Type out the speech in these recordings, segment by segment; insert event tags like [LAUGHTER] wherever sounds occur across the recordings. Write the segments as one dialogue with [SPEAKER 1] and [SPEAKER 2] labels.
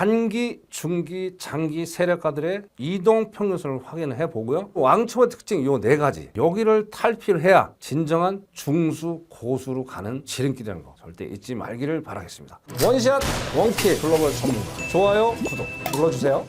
[SPEAKER 1] 단기, 중기, 장기 세력가들의 이동 평균선을 확인해 보고요. 왕초의 특징 요 네 가지. 여기를 탈피를 해야 진정한 중수 고수로 가는 지름길이라는 거 절대 잊지 말기를 바라겠습니다. 원샷 원킬 글로벌 전문가. 좋아요, 구독 눌러주세요.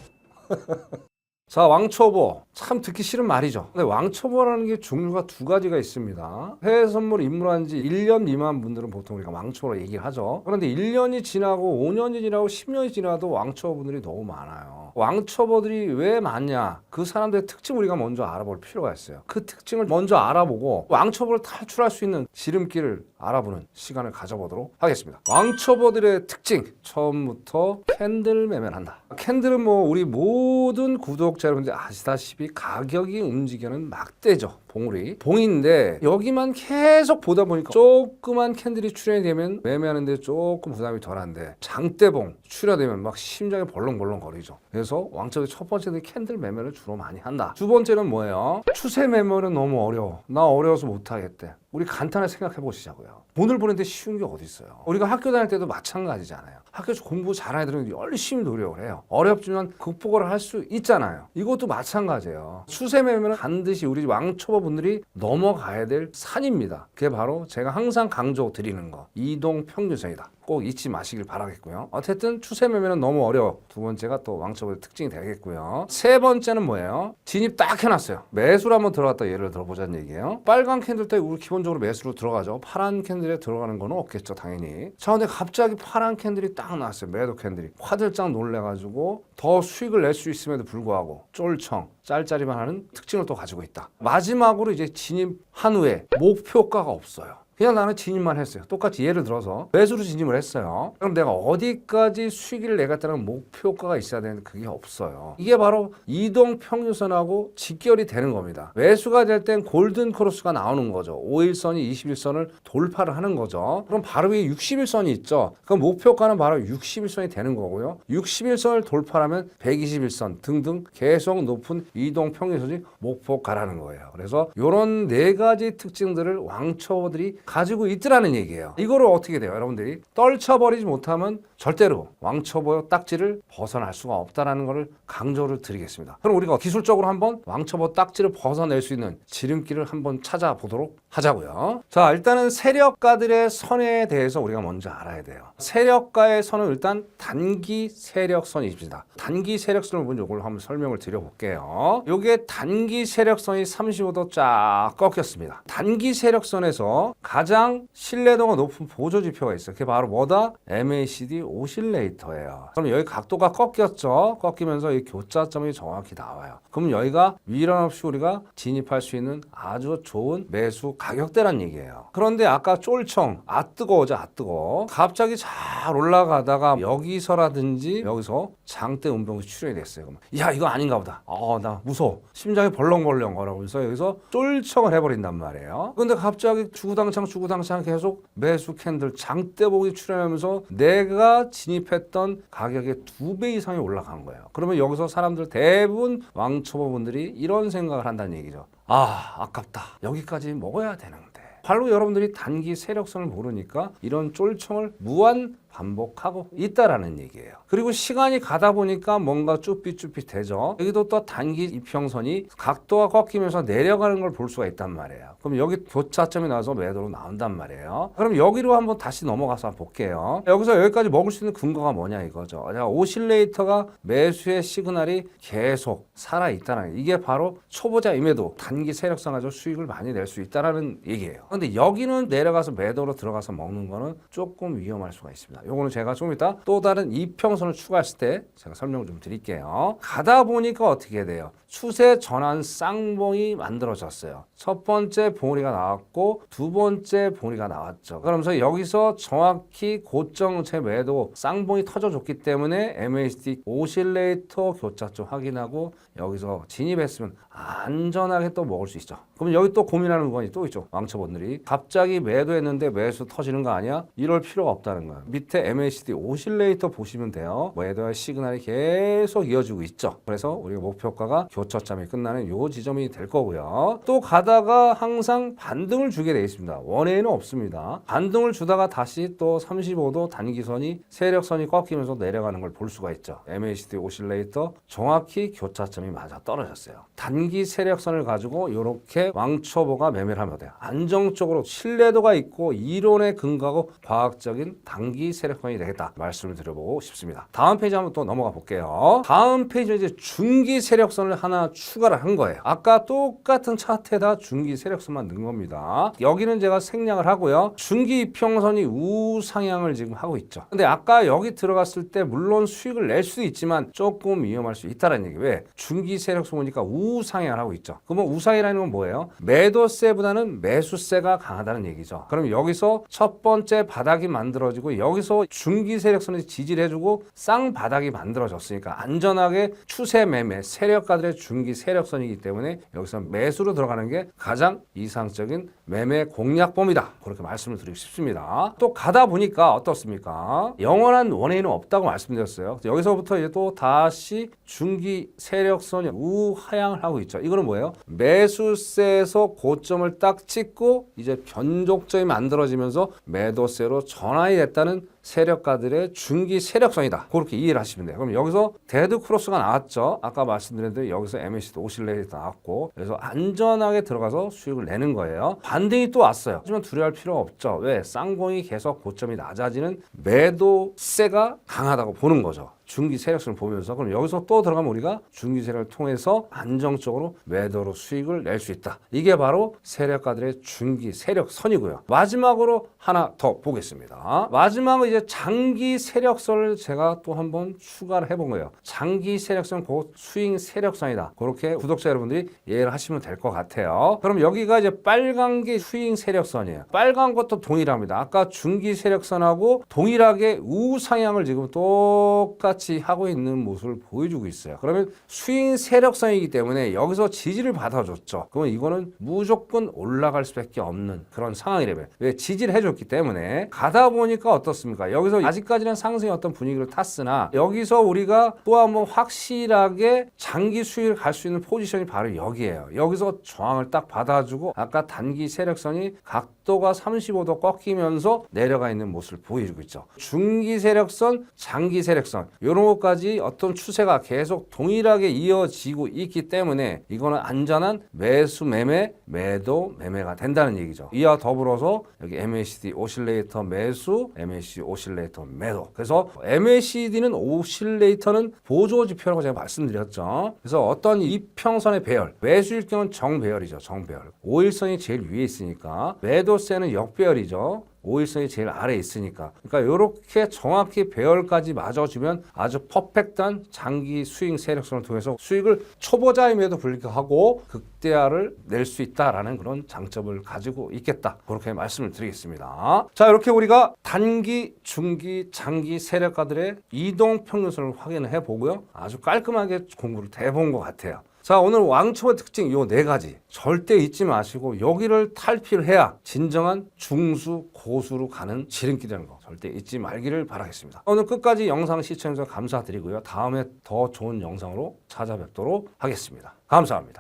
[SPEAKER 1] [LAUGHS] 자, 왕초보. 참 듣기 싫은 말이죠. 근데 왕초보라는 게 종류가 두 가지가 있습니다. 해외 선물 입문한 지 1년 미만 분들은 보통 우리가 왕초로 얘기를 하죠. 그런데 1년이 지나고 5년이 지나고 10년이 지나도 왕초보 분들이 너무 많아요. 왕초보들이 왜 많냐? 그 사람들의 특징 우리가 먼저 알아볼 필요가 있어요. 그 특징을 먼저 알아보고 왕초보를 탈출할 수 있는 지름길을 알아보는 시간을 가져보도록 하겠습니다. 왕초보들의 특징 처음부터 캔들 매매를 한다. 캔들은 뭐 우리 모든 구독자 여러분들 아시다시피 가격이 움직이는 막대죠. 봉우리 봉인데 여기만 계속 보다 보니까 조그만 캔들이 출현이 되면 매매하는데 조금 부담이 덜한데 장대봉 출현되면 막 심장이 벌렁벌렁 거리죠. 그래서 왕초보의 첫 번째는 캔들 매매를 주로 많이 한다. 두 번째는 뭐예요? 추세 매매는 너무 어려워. 나 어려워서 못하겠대. 우리 간단하게 생각해 보시자고요. 돈을 버는데 쉬운 게 어디 있어요? 우리가 학교 다닐 때도 마찬가지잖아요. 학교에서 공부 잘하는 애들은 열심히 노력을 해요. 어렵지만 극복을 할 수 있잖아요. 이것도 마찬가지예요. 매매는 반드시 우리 왕초보 분들이 넘어가야 될 산입니다. 그게 바로 제가 항상 강조 드리는 거. 이동 평균선이다. 꼭 잊지 마시길 바라겠고요. 어쨌든 추세 매매는 너무 어려워. 두 번째가 또 왕초보의 특징이 되겠고요. 세 번째는 뭐예요? 진입 딱 해놨어요. 매수를 한번 들어갔다 예를 들어보자는 얘기예요. 빨간 캔들 때 우리 기본적으로 매수로 들어가죠. 파란 캔들에 들어가는 거는 없겠죠, 당연히. 자, 근데 갑자기 파란 캔들이 딱 나왔어요. 매도 캔들이. 화들짝 놀래가지고 더 수익을 낼 수 있음에도 불구하고 쫄청, 짤짤이만 하는 특징을 또 가지고 있다. 마지막으로 이제 진입한 후에 목표가가 없어요. 그냥 나는 진입만 했어요. 똑같이 예를 들어서 매수로 진입을 했어요. 그럼 내가 어디까지 수익을 내겠다는 목표가가 있어야 되는데 그게 없어요. 이게 바로 이동 평균선하고 직결이 되는 겁니다. 매수가 될 땐 골든 크로스가 나오는 거죠. 5일선이 21선을 돌파를 하는 거죠. 그럼 바로 위에 60일선이 있죠. 그럼 목표가는 바로 60일선이 되는 거고요. 60일선을 돌파하면 121선 등등 계속 높은 이동 평균선이 목표가라는 거예요. 그래서 이런 네 가지 특징들을 왕초보들이 가지고 있더라는 얘기예요. 이거를 어떻게 돼요? 여러분들이 떨쳐버리지 못하면 절대로 왕초보 딱지를 벗어날 수가 없다라는 것을 강조를 드리겠습니다. 그럼 우리가 기술적으로 한번 왕초보 딱지를 벗어낼 수 있는 지름길을 한번 찾아보도록 하자고요. 자, 일단은 세력가들의 선에 대해서 우리가 먼저 알아야 돼요. 세력가의 선은 일단 단기 세력선이 있습니다. 단기 세력선을 먼저 이걸 한번 설명을 드려볼게요. 요게 단기 세력선이 35도 쫙 꺾였습니다. 단기 세력선에서 가장 신뢰도가 높은 보조 지표가 있어요. 그게 바로 뭐다? MACD 오실레이터예요. 그럼 여기 각도가 꺾였죠. 꺾이면서 이 교차점이 정확히 나와요. 그럼 여기가 미련 없이 우리가 진입할 수 있는 아주 좋은 매수 가격대란 얘기예요. 그런데 아까 쫄청, 아 뜨거워져, 아 뜨거. 갑자기 잘 올라가다가 여기서라든지 여기서 장대 운동이 출현이 됐어요. 그러면 야 이거 아닌가 보다. 어나 무서워. 심장이 벌렁벌렁 거려면서 여기서 쫄청을 해버린단 말이에요. 근데 갑자기 주구당창 주구당창 계속 매수 캔들 장대복이 출현하면서 내가 진입했던 가격의 두 배 이상이 올라간 거예요. 그러면 여기서 사람들 대부분 왕초보분들이 이런 생각을 한다는 얘기죠. 아 아깝다. 여기까지 먹어야 되는데. 바로 여러분들이 단기 세력선을 모르니까 이런 쫄청을 무한 반복하고 있다라는 얘기예요. 그리고 시간이 가다 보니까 뭔가 쭈삣쭈삣되죠. 여기도 또 단기 이평선이 각도가 꺾이면서 내려가는 걸 볼 수가 있단 말이에요. 그럼 여기 교차점이 나와서 매도로 나온단 말이에요. 그럼 여기로 한번 다시 넘어가서 한번 볼게요. 여기서 여기까지 먹을 수 있는 근거가 뭐냐 이거죠. 자, 오실레이터가 매수의 시그널이 계속 살아 있다는 이게 바로 초보자임에도 단기 세력선 가지고 수익을 많이 낼 수 있다라는 얘기예요. 근데 여기는 내려가서 매도로 들어가서 먹는 거는 조금 위험할 수가 요거는 제가 조금 이따 또 다른 이평선을 추가했을 때 제가 설명을 좀 드릴게요. 가다 보니까 어떻게 돼요? 추세 전환 쌍봉이 만들어졌어요. 첫 번째 봉우리가 나왔고 두 번째 봉우리가 나왔죠. 그러면서 여기서 정확히 고정체 매도 쌍봉이 터져줬기 때문에 MACD 오실레이터 교차점 확인하고 여기서 진입했으면 안전하게 또 먹을 수 있죠. 그럼 여기 또 고민하는 부분이 또 있죠. 왕초분들이 갑자기 매도했는데 매수 터지는 거 아니야? 이럴 필요가 없다는 거예요. 밑에 MACD 오실레이터 보시면 돼요. 매도의 시그널이 계속 이어지고 있죠. 그래서 우리가 목표가가 교 차점이 끝나는 요 지점이 될 거고요. 또 가다가 항상 반등을 주게 되어 있습니다. 원에는 없습니다. 반등을 주다가 다시 또 35도 단기선이 세력선이 꺾이면서 내려가는 걸 볼 수가 있죠. MACD 오실레이터 정확히 교차점이 맞아 떨어졌어요. 단기 세력선을 가지고 이렇게 왕초보가 매매를 하면 돼요. 안정적으로 신뢰도가 있고 이론에 근거하고 과학적인 단기 세력선이 되겠다 말씀을 드려보고 싶습니다. 다음 페이지 한번 또 넘어가 볼게요. 다음 페이지는 이제 중기 세력선을 하나 추가를 한 거예요. 아까 똑같은 차트에다 중기 세력선만 넣은 겁니다. 여기는 제가 생략을 하고요. 중기 이평선이 우상향을 지금 하고 있죠. 근데 아까 여기 들어갔을 때 물론 수익을 낼 수도 있지만 조금 위험할 수 있다는 얘기. 왜? 중기 세력선 보니까 우상향을 하고 있죠. 그러면 우상이라는 건 뭐예요? 매도세보다는 매수세가 강하다는 얘기죠. 그럼 여기서 첫 번째 바닥이 만들어지고 여기서 중기 세력선이 지지를 해주고 쌍바닥이 만들어졌으니까 안전하게 추세 매매 세력가들의 중기 세력선이기 때문에 여기서 매수로 들어가는 게 가장 이상적인 매매 공략법이다. 그렇게 말씀을 드리고 싶습니다. 또 가다 보니까 어떻습니까? 영원한 원인은 없다고 말씀드렸어요. 여기서부터 이제 또 다시 중기 세력선이 우하향을 하고 있죠. 이거는 뭐예요? 매수세에서 고점을 딱 찍고 이제 변곡점이 만들어지면서 매도세로 전환이 됐다는 세력가들의 중기 세력선이다. 그렇게 이해를 하시면 돼요. 그럼 여기서 데드 크로스가 나왔죠. 아까 말씀드린 대로 여기서 MACD 오실레이터 나왔고 그래서 안전하게 들어가서 수익을 내는 거예요. 반등이 또 왔어요. 하지만 두려워할 필요 없죠. 왜? 쌍봉이 계속 고점이 낮아지는 매도세가 강하다고 보는 거죠. 중기 세력선을 보면서 그럼 여기서 또 들어가면 우리가 중기 세력을 통해서 안정적으로 매도로 수익을 낼 수 있다. 이게 바로 세력가들의 중기 세력선이고요. 마지막으로 하나 더 보겠습니다. 마지막은 이제 장기 세력선을 제가 또 한번 추가를 해본 거예요. 장기 세력선 곧 수익 세력선이다. 그렇게 구독자 여러분들이 이해를 하시면 될 것 같아요. 그럼 여기가 이제 빨간 게 수익 세력선이에요. 빨간 것도 동일합니다. 아까 중기 세력선하고 동일하게 우상향을 지금 똑같이 하고 있는 모습을 보여주고 있어요. 그러면 수익 세력선이기 때문에 여기서 지지를 받아줬죠. 그러면 이거는 무조건 올라갈 수밖에 없는 그런 상황이래요. 왜 지지를 해줬기 때문에 가다 보니까 어떻습니까? 여기서 아직까지는 상승의 어떤 분위기를 탔으나 여기서 우리가 또 한번 확실하게 장기 수익을 갈 수 있는 포지션이 바로 여기에요. 여기서 저항을 딱 받아주고 아까 단기 세력선이 각도가 35도 꺾이면서 내려가 있는 모습을 보여주고 있죠. 중기 세력선, 장기 세력선 이런 것까지 어떤 추세가 계속 동일하게 이어지고 있기 때문에 이거는 안전한 매수 매매, 매도 매매가 된다는 얘기죠. 이와 더불어서 여기 MACD 오실레이터 매수, MACD 오실레이터 매도. 그래서 MACD는 오실레이터는 보조 지표라고 제가 말씀드렸죠. 그래서 어떤 이평선의 배열, 매수일 경우는 정배열이죠. 정배열. 5일선이 제일 위에 있으니까 매도세는 역배열이죠. 5일선이 제일 아래에 있으니까. 그러니까 이렇게 정확히 배열까지 맞아주면 아주 퍼펙트한 장기 수익 세력선을 통해서 수익을 초보자임에도 불구하고 극대화를 낼 수 있다라는 그런 장점을 가지고 있겠다. 그렇게 말씀을 드리겠습니다. 자, 이렇게 우리가 단기, 중기, 장기 세력가들의 이동 평균선을 확인을 해 보고요. 아주 깔끔하게 공부를 해본 것 같아요. 자 오늘 왕초의 특징 요 네 가지. 절대 잊지 마시고 여기를 탈피를 해야 진정한 중수 고수로 가는 지름길이라는 거. 절대 잊지 말기를 바라겠습니다. 오늘 끝까지 영상 시청해주셔서 감사드리고요. 다음에 더 좋은 영상으로 찾아뵙도록 하겠습니다. 감사합니다